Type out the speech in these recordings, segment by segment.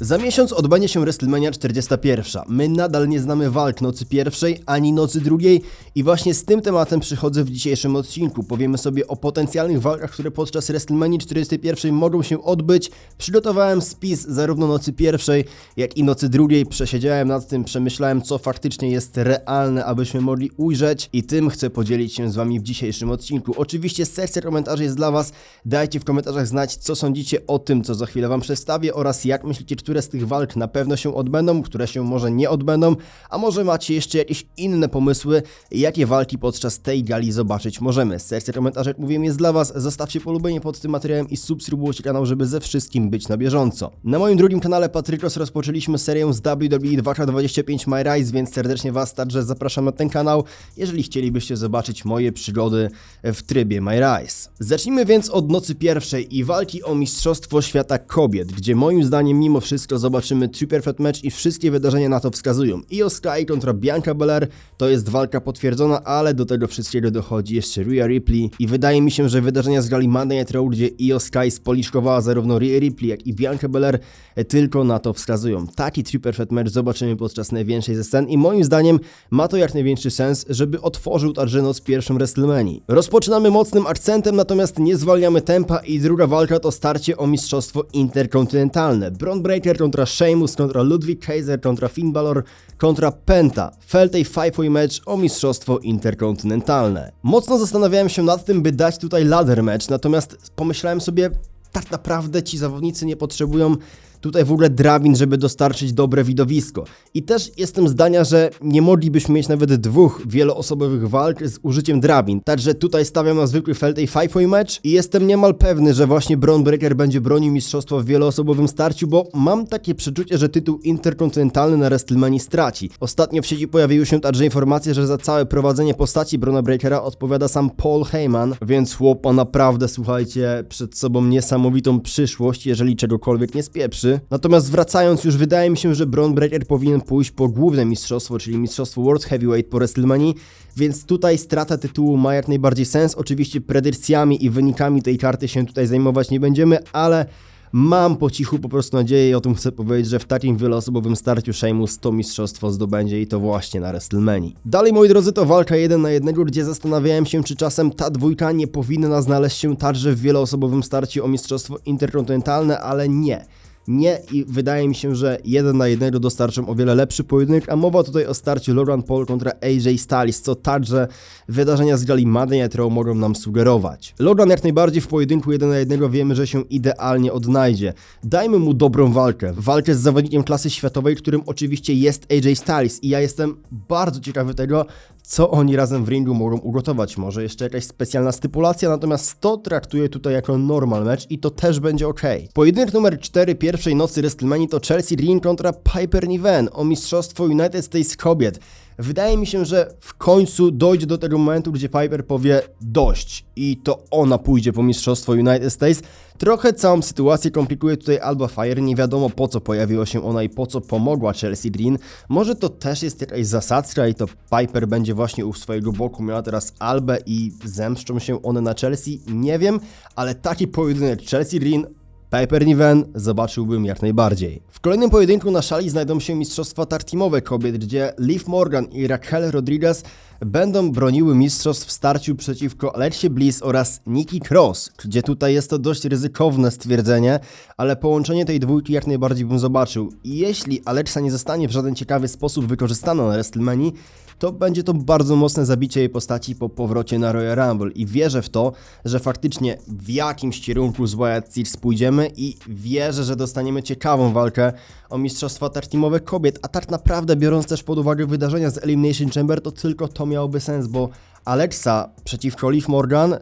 Za miesiąc odbędzie się WrestleMania 41. My nadal nie znamy walk nocy pierwszej ani nocy drugiej i właśnie z tym tematem przychodzę w dzisiejszym odcinku. Powiemy sobie o potencjalnych walkach, które podczas WrestleMania 41 mogą się odbyć. Przygotowałem spis zarówno nocy pierwszej, jak i nocy drugiej. Przesiedziałem nad tym, przemyślałem co faktycznie jest realne, abyśmy mogli ujrzeć i tym chcę podzielić się z wami w dzisiejszym odcinku. Oczywiście sekcja komentarzy jest dla was. Dajcie w komentarzach znać, co sądzicie o tym, co za chwilę wam przedstawię oraz jak myślicie, które z tych walk na pewno się odbędą, które się może nie odbędą, a może macie jeszcze jakieś inne pomysły, jakie walki podczas tej gali zobaczyć możemy. Sekcja komentarzy, jak mówiłem, jest dla was. Zostawcie polubienie pod tym materiałem i subskrybujcie kanał, żeby ze wszystkim być na bieżąco. Na moim drugim kanale Patrykos rozpoczęliśmy serię z WWE 2K25 My Rise, więc serdecznie was także zapraszam na ten kanał, jeżeli chcielibyście zobaczyć moje przygody w trybie My Rise. Zacznijmy więc od nocy pierwszej i walki o Mistrzostwo Świata Kobiet, gdzie moim zdaniem mimo wszystko zobaczymy Three Perfect Match i wszystkie wydarzenia na to wskazują. Io Sky kontra Bianca Belair to jest walka potwierdzona, ale do tego wszystkiego dochodzi jeszcze Rhea Ripley i wydaje mi się, że wydarzenia z gali Monday Night Raw, gdzie Io Sky spoliczkowała zarówno Rhea Ripley, jak i Bianca Belair e, tylko na to wskazują. Taki Perfect Match zobaczymy podczas największej ze scen i moim zdaniem ma to jak największy sens, żeby otworzył także noc pierwszą WrestleMania. Rozpoczynamy mocnym akcentem, natomiast nie zwalniamy tempa i druga walka to starcie o mistrzostwo interkontynentalne. Braun Breaker kontra Sheamus kontra Ludwig Kaiser kontra Finn Balor kontra Penta. Feltej Five-Way match o mistrzostwo interkontynentalne. Mocno zastanawiałem się nad tym, by dać tutaj ladder match, natomiast pomyślałem sobie, tak naprawdę ci zawodnicy nie potrzebują tutaj w ogóle drabin, żeby dostarczyć dobre widowisko. I też jestem zdania, że nie moglibyśmy mieć nawet dwóch wieloosobowych walk z użyciem drabin. Także tutaj stawiam na zwykły Feltej Five-Way match i jestem niemal pewny, że właśnie Braun Breaker będzie bronił mistrzostwa w wieloosobowym starciu, bo mam takie przeczucie, że tytuł interkontynentalny na WrestleMania straci. Ostatnio w sieci pojawiły się także informacje, że za całe prowadzenie postaci Brauna Breakera odpowiada sam Paul Heyman, więc chłop naprawdę, słuchajcie, przed sobą niesamowitą przyszłość, jeżeli czegokolwiek nie spieprzy. Natomiast wracając już, wydaje mi się, że Braun Breaker powinien pójść po główne mistrzostwo, czyli mistrzostwo World Heavyweight po WrestleMania, więc tutaj strata tytułu ma jak najbardziej sens. Oczywiście predykcjami i wynikami tej karty się tutaj zajmować nie będziemy, ale mam po cichu po prostu nadzieję i o tym chcę powiedzieć, że w takim wieloosobowym starciu Sheamus to mistrzostwo zdobędzie i to właśnie na WrestleMania. Dalej moi drodzy to walka jeden na jednego, gdzie zastanawiałem się czy czasem ta dwójka nie powinna znaleźć się także w wieloosobowym starciu o mistrzostwo interkontynentalne, ale nie. Nie i wydaje mi się, że jeden na jednego dostarczą o wiele lepszy pojedynek, a mowa tutaj o starciu Logan Paul kontra AJ Styles, co także wydarzenia z gali Monday Night mogą nam sugerować. Logan jak najbardziej w pojedynku jeden na jednego wiemy, że się idealnie odnajdzie. Dajmy mu dobrą walkę, walkę z zawodnikiem klasy światowej, którym oczywiście jest AJ Styles i ja jestem bardzo ciekawy tego, co oni razem w ringu mogą ugotować. Może jeszcze jakaś specjalna stypulacja, natomiast to traktuję tutaj jako normal match i to też będzie ok. Pojedynek numer 4 pierwszej nocy WrestleMania to Chelsea Green kontra Piper Niven o mistrzostwo United States kobiet. Wydaje mi się, że w końcu dojdzie do tego momentu, gdzie Piper powie dość i to ona pójdzie po mistrzostwo United States. Trochę całą sytuację komplikuje tutaj Alba Fire, nie wiadomo po co pojawiła się ona i po co pomogła Chelsea Green. Może to też jest jakaś zasadzka i to Piper będzie właśnie u swojego boku miała teraz Albę i zemszczą się one na Chelsea, nie wiem, ale taki pojedynek Chelsea Green Piper Niven zobaczyłbym jak najbardziej. W kolejnym pojedynku na szali znajdą się mistrzostwa tartimowe kobiet, gdzie Liv Morgan i Raquel Rodriguez będą broniły mistrzostw w starciu przeciwko Alexie Bliss oraz Nikki Cross, gdzie tutaj jest to dość ryzykowne stwierdzenie, ale połączenie tej dwójki jak najbardziej bym zobaczył. I jeśli Alexa nie zostanie w żaden ciekawy sposób wykorzystana na WrestleMania, to będzie to bardzo mocne zabicie jej postaci po powrocie na Royal Rumble i wierzę w to, że faktycznie w jakimś kierunku z Wyatt Seeds pójdziemy i wierzę, że dostaniemy ciekawą walkę o mistrzostwa tartimowe kobiet, a tak naprawdę biorąc też pod uwagę wydarzenia z Elimination Chamber, to tylko to miałoby sens, bo Alexa przeciwko Liv Morgan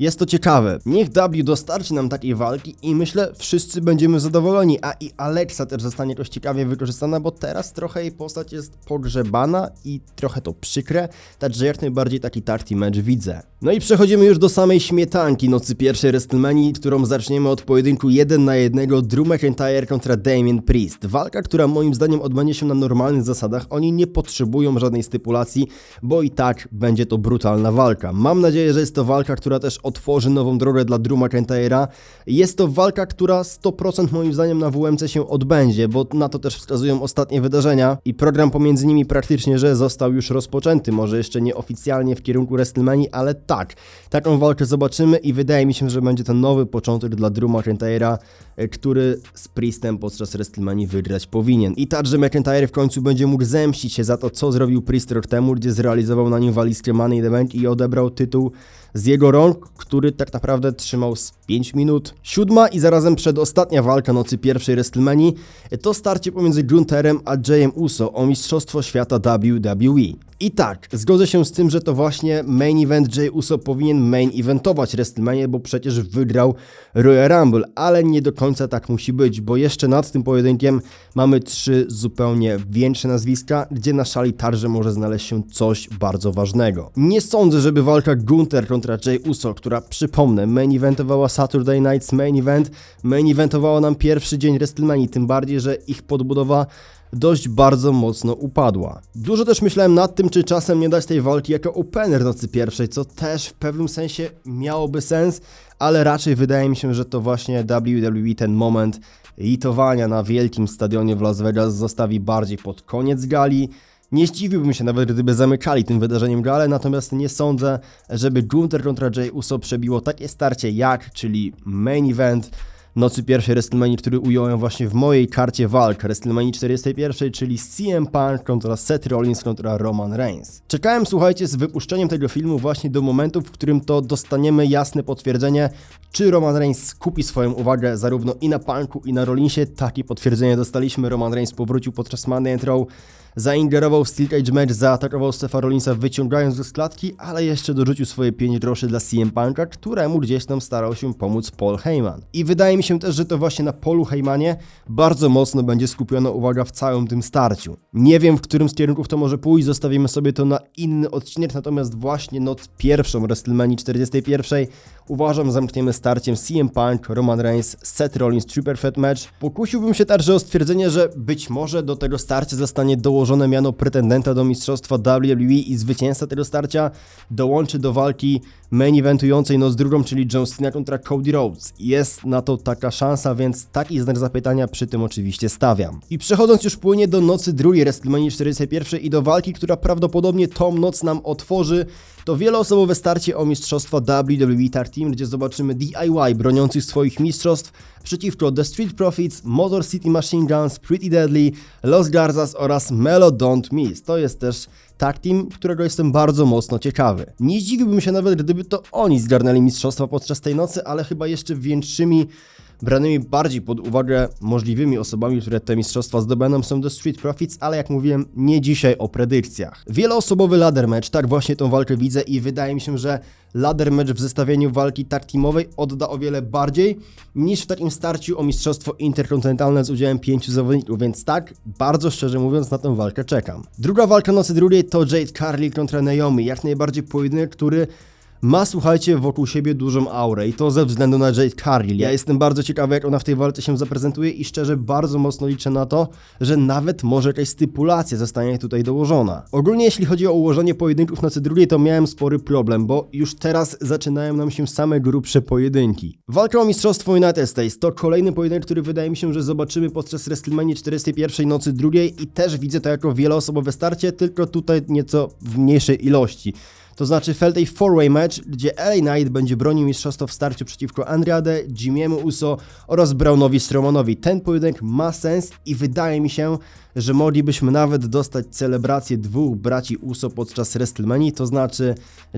jest to ciekawe. Niech W dostarczy nam takiej walki i myślę, wszyscy będziemy zadowoleni, a i Alexa też zostanie jakoś ciekawie wykorzystana, bo teraz trochę jej postać jest pogrzebana i trochę to przykre, także jak najbardziej taki tarty match widzę. No i przechodzimy już do samej śmietanki nocy pierwszej WrestleMania, którą zaczniemy od pojedynku 1 na 1 Drew McIntyre kontra Damien Priest. Walka, która moim zdaniem odbędzie się na normalnych zasadach, oni nie potrzebują żadnej stypulacji, bo i tak będzie to brutalna walka. Mam nadzieję, że jest to walka, która też otworzy nową drogę dla Drew McIntyre'a. Jest to walka, która 100% moim zdaniem na WMC się odbędzie, bo na to też wskazują ostatnie wydarzenia i program pomiędzy nimi praktycznie, że został już rozpoczęty. Może jeszcze nie oficjalnie w kierunku WrestleMania, ale tak. Taką walkę zobaczymy i wydaje mi się, że będzie to nowy początek dla Drew McIntyre'a, który z Priestem podczas WrestleMania wygrać powinien. I także McIntyre w końcu będzie mógł zemścić się za to, co zrobił Priest rok temu, gdzie zrealizował na nim walizkę Money the Bank i odebrał tytuł z jego rąk, który tak naprawdę trzymał z 5 minut. Siódma i zarazem przedostatnia walka nocy pierwszej WrestleMania to starcie pomiędzy Gunterem a Jayem Uso o Mistrzostwo Świata WWE. I tak, zgodzę się z tym, że to właśnie main event Jay Uso powinien main eventować WrestleMania, bo przecież wygrał Royal Rumble, ale nie do końca tak musi być, bo jeszcze nad tym pojedynkiem mamy trzy zupełnie większe nazwiska, gdzie na szali także może znaleźć się coś bardzo ważnego. Nie sądzę, żeby walka Gunther kontra Jay Uso, która przypomnę, main eventowała Saturday Night's Main Event, main eventowała nam pierwszy dzień WrestleMania, tym bardziej, że ich podbudowa dość bardzo mocno upadła. Dużo też myślałem nad tym, czy czasem nie dać tej walki jako opener nocy pierwszej, co też w pewnym sensie miałoby sens, ale raczej wydaje mi się, że to właśnie WWE ten moment litowania na wielkim stadionie w Las Vegas zostawi bardziej pod koniec gali. Nie zdziwiłbym się nawet, gdyby zamykali tym wydarzeniem galę, natomiast nie sądzę, żeby Gunther kontra Jay Uso przebiło takie starcie jak, czyli main event, nocy pierwszej WrestleMania, który ująłem właśnie w mojej karcie walk WrestleMania 41, czyli CM Punk kontra Seth Rollins kontra Roman Reigns. Czekałem, słuchajcie, z wypuszczeniem tego filmu właśnie do momentu, w którym to dostaniemy jasne potwierdzenie, czy Roman Reigns skupi swoją uwagę zarówno i na Punku, i na Rollinsie. Takie potwierdzenie dostaliśmy. Roman Reigns powrócił podczas Monday Night Raw zaingerował w Steel Cage match, zaatakował Stefa Rollinsa wyciągając go z klatki, ale jeszcze dorzucił swoje 5 groszy dla CM Punka, któremu gdzieś tam starał się pomóc Paul Heyman. I wydaje mi się też, że to właśnie na Paulu Heymanie bardzo mocno będzie skupiona uwaga w całym tym starciu. Nie wiem, w którym z kierunków to może pójść, zostawimy sobie to na inny odcinek, natomiast właśnie noc pierwszą WrestleMania 41 uważam zamkniemy starciem CM Punk, Roman Reigns, Seth Rollins Triple Threat Match. Pokusiłbym się także o stwierdzenie, że być może do tego starcia zostanie dołożone miano pretendenta do mistrzostwa WWE i zwycięzca tego starcia dołączy do walki main eventującej noc drugą, czyli John Cena kontra Cody Rhodes. Jest na to taka szansa, więc taki znak zapytania przy tym oczywiście stawiam. I przechodząc już płynie do nocy drugiej WrestleMania 41 i do walki, która prawdopodobnie tą noc nam otworzy, to wieloosobowe starcie o mistrzostwa WWE Tag Team, gdzie zobaczymy DIY broniących swoich mistrzostw przeciwko The Street Profits, Motor City Machine Guns, Pretty Deadly, Los Garzas oraz Melo Don't Miss. To jest też tag team, którego jestem bardzo mocno ciekawy. Nie zdziwiłbym się nawet, gdyby to oni zgarnęli mistrzostwa podczas tej nocy, ale chyba jeszcze większymi branymi bardziej pod uwagę możliwymi osobami, które te mistrzostwa zdobędą są The Street Profits, ale jak mówiłem, nie dzisiaj o predykcjach. Wieloosobowy ladder match, tak właśnie tą walkę widzę i wydaje mi się, że ladder match w zestawieniu walki tag teamowej odda o wiele bardziej niż w takim starciu o mistrzostwo interkontynentalne z udziałem pięciu zawodników, więc tak, bardzo szczerze mówiąc, na tę walkę czekam. Druga walka nocy drugiej to Jade Carly kontra Naomi, jak najbardziej pojedynek, który ma, słuchajcie, wokół siebie dużą aurę i to ze względu na Jade Cargill. Ja jestem bardzo ciekawy, jak ona w tej walce się zaprezentuje i szczerze bardzo mocno liczę na to, że nawet może jakaś stypulacja zostanie tutaj dołożona. Ogólnie jeśli chodzi o ułożenie pojedynków nocy drugiej, to miałem spory problem, bo już teraz zaczynają nam się same grubsze pojedynki. Walka o Mistrzostwo United States to kolejny pojedynek, który wydaje mi się, że zobaczymy podczas WrestleMania 41 nocy drugiej i też widzę to jako wieloosobowe starcie, tylko tutaj nieco w mniejszej ilości. To znaczy Fatal Four-Way Match, gdzie LA Knight będzie bronił mistrzostwa w starciu przeciwko Andrade, Jimiemu Uso oraz Brownowi Strowmanowi. Ten pojedynek ma sens i wydaje mi się, że moglibyśmy nawet dostać celebrację dwóch braci Uso podczas WrestleMania, to znaczy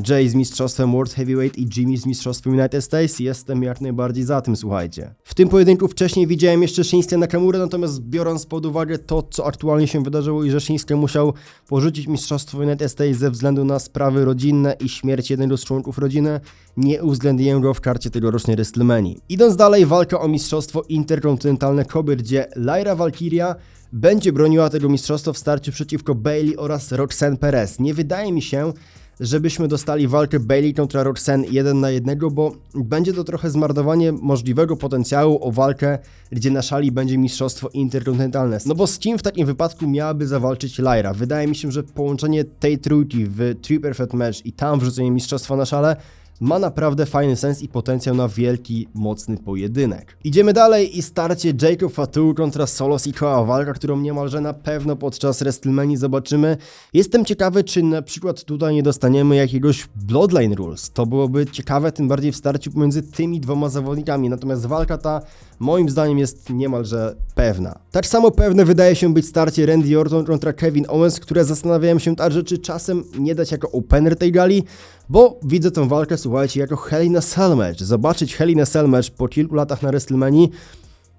Jay z mistrzostwem World Heavyweight i Jimmy z mistrzostwem United States. Jestem jak najbardziej za tym, słuchajcie. W tym pojedynku wcześniej widziałem jeszcze Shinsuke Nakamura, natomiast biorąc pod uwagę to, co aktualnie się wydarzyło i że Shinsuke musiał porzucić mistrzostwo United States ze względu na sprawy rodzinne i śmierć jednego z członków rodziny, nie uwzględniłem go w karcie tegorocznej WrestleMania. Idąc dalej, walka o mistrzostwo interkontynentalne kobiet, gdzie Lyra Valkyria będzie broniła tego mistrzostwa w starciu przeciwko Bailey oraz Roxanne Perez. Nie wydaje mi się, żebyśmy dostali walkę Bailey kontra Roxanne jeden na jednego, bo będzie to trochę zmarnowanie możliwego potencjału o walkę, gdzie na szali będzie mistrzostwo interkontynentalne. No bo z kim w takim wypadku miałaby zawalczyć Lyra? Wydaje mi się, że połączenie tej trójki w Triple Threat Match i tam wrzucenie mistrzostwa na szale ma naprawdę fajny sens i potencjał na wielki, mocny pojedynek. Idziemy dalej i starcie Jacob Fatu kontra Solo Sikoa, walka, którą niemalże na pewno podczas WrestleMania zobaczymy. Jestem ciekawy, czy na przykład tutaj nie dostaniemy jakiegoś Bloodline Rules. To byłoby ciekawe, tym bardziej w starciu pomiędzy tymi dwoma zawodnikami, natomiast walka ta moim zdaniem jest niemalże pewna. Tak samo pewne wydaje się być starcie Randy Orton kontra Kevin Owens, które zastanawiałem się także, czy czasem nie dać jako opener tej gali, bo widzę tę walkę, słuchajcie, jako Hell in a Cell match. Zobaczyć Hell in a Cell match po kilku latach na WrestleMania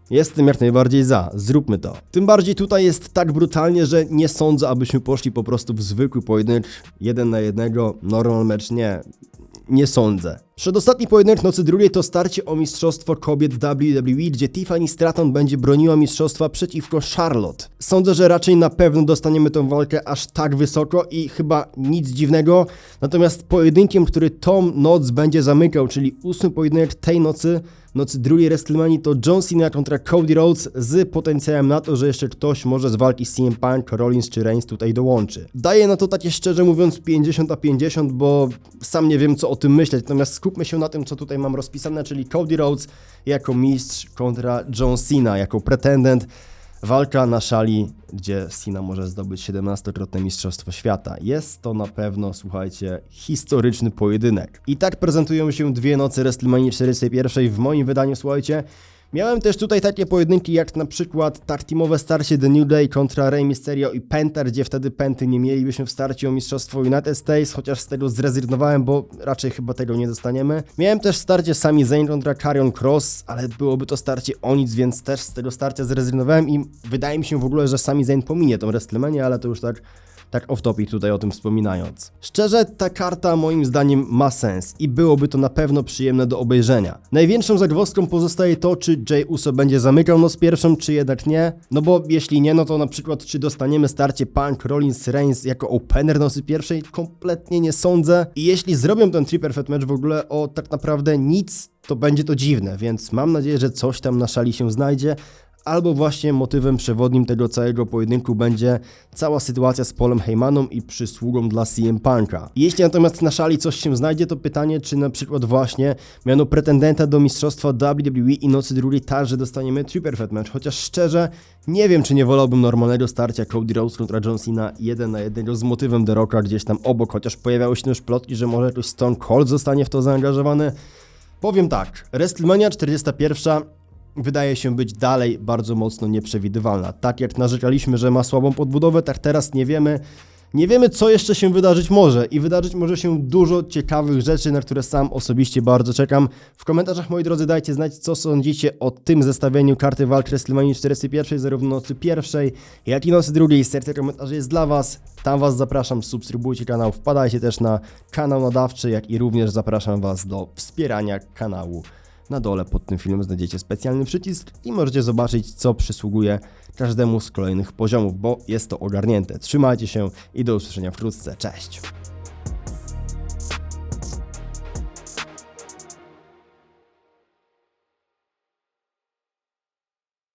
Jestem jak najbardziej za, zróbmy to. Tym bardziej tutaj jest tak brutalnie, że nie sądzę, abyśmy poszli po prostu w zwykły pojedynek, jeden na jednego, normal mecz, nie, nie sądzę. Przedostatni pojedynek nocy drugiej to starcie o mistrzostwo kobiet WWE, gdzie Tiffany Stratton będzie broniła mistrzostwa przeciwko Charlotte. Sądzę, że raczej na pewno dostaniemy tę walkę aż tak wysoko i chyba nic dziwnego. Natomiast pojedynkiem, który tą noc będzie zamykał, czyli ósmy pojedynek tej nocy, nocy drugiej WrestleMania to John Cena kontra Cody Rhodes z potencjałem na to, że jeszcze ktoś może z walki z CM Punk, Rollins czy Reigns tutaj dołączy. Daję na to takie szczerze mówiąc 50 a 50, bo sam nie wiem co o tym myśleć, natomiast skupmy się na tym co tutaj mam rozpisane, czyli Cody Rhodes jako mistrz kontra John Cena jako pretendent. Walka na szali, gdzie Cena może zdobyć 17-krotne Mistrzostwo Świata. Jest to na pewno, słuchajcie, historyczny pojedynek. I tak prezentują się dwie nocy WrestleMania 41 w moim wydaniu, słuchajcie. Miałem też tutaj takie pojedynki jak na przykład tak teamowe starcie The New Day kontra Rey Mysterio i Penta, gdzie wtedy Penty nie mielibyśmy w starciu o Mistrzostwo United States, chociaż z tego zrezygnowałem, bo raczej chyba tego nie dostaniemy. Miałem też starcie Sami Zayn kontra Karrion Cross, ale byłoby to starcie o nic, więc też z tego starcia zrezygnowałem i wydaje mi się w ogóle, że Sami Zayn pominie tą WrestleMania, ale to już tak tak off topic tutaj o tym wspominając. Szczerze, ta karta moim zdaniem ma sens i byłoby to na pewno przyjemne do obejrzenia. Największą zagwozdką pozostaje to, czy Jay Uso będzie zamykał noc pierwszą, czy jednak nie. No bo jeśli nie, no to na przykład czy dostaniemy starcie Punk, Rollins, Reigns jako opener nocy pierwszej? Kompletnie nie sądzę. I jeśli zrobią ten Triple Threat match w ogóle o tak naprawdę nic, to będzie to dziwne, więc mam nadzieję, że coś tam na szali się znajdzie, albo właśnie motywem przewodnim tego całego pojedynku będzie cała sytuacja z Polem Heymaną i przysługą dla CM Punka. Jeśli natomiast na szali coś się znajdzie, to pytanie, czy na przykład właśnie miano pretendenta do mistrzostwa WWE i nocy drugiej także dostaniemy Triple Threat match, chociaż szczerze nie wiem, czy nie wolałbym normalnego starcia Cody Rhodes kontra John Cena jeden na jednego z motywem The Rocka gdzieś tam obok, chociaż pojawiały się już plotki, że może jakoś Stone Cold zostanie w to zaangażowany. Powiem tak, WrestleMania 41 wydaje się być dalej bardzo mocno nieprzewidywalna. Tak jak narzekaliśmy, że ma słabą podbudowę, tak teraz nie wiemy. Nie wiemy, co jeszcze się wydarzyć może i wydarzyć może się dużo ciekawych rzeczy, na które sam osobiście bardzo czekam. W komentarzach, moi drodzy, dajcie znać, co sądzicie o tym zestawieniu karty walk WrestleMania 41, zarówno nocy pierwszej, jak i nocy drugiej. Serce komentarzy jest dla Was. Tam Was zapraszam, subskrybujcie kanał, wpadajcie też na kanał nadawczy, jak i również zapraszam Was do wspierania kanału. Na dole pod tym filmem znajdziecie specjalny przycisk i możecie zobaczyć, co przysługuje każdemu z kolejnych poziomów, bo jest to ogarnięte. Trzymajcie się i do usłyszenia wkrótce. Cześć!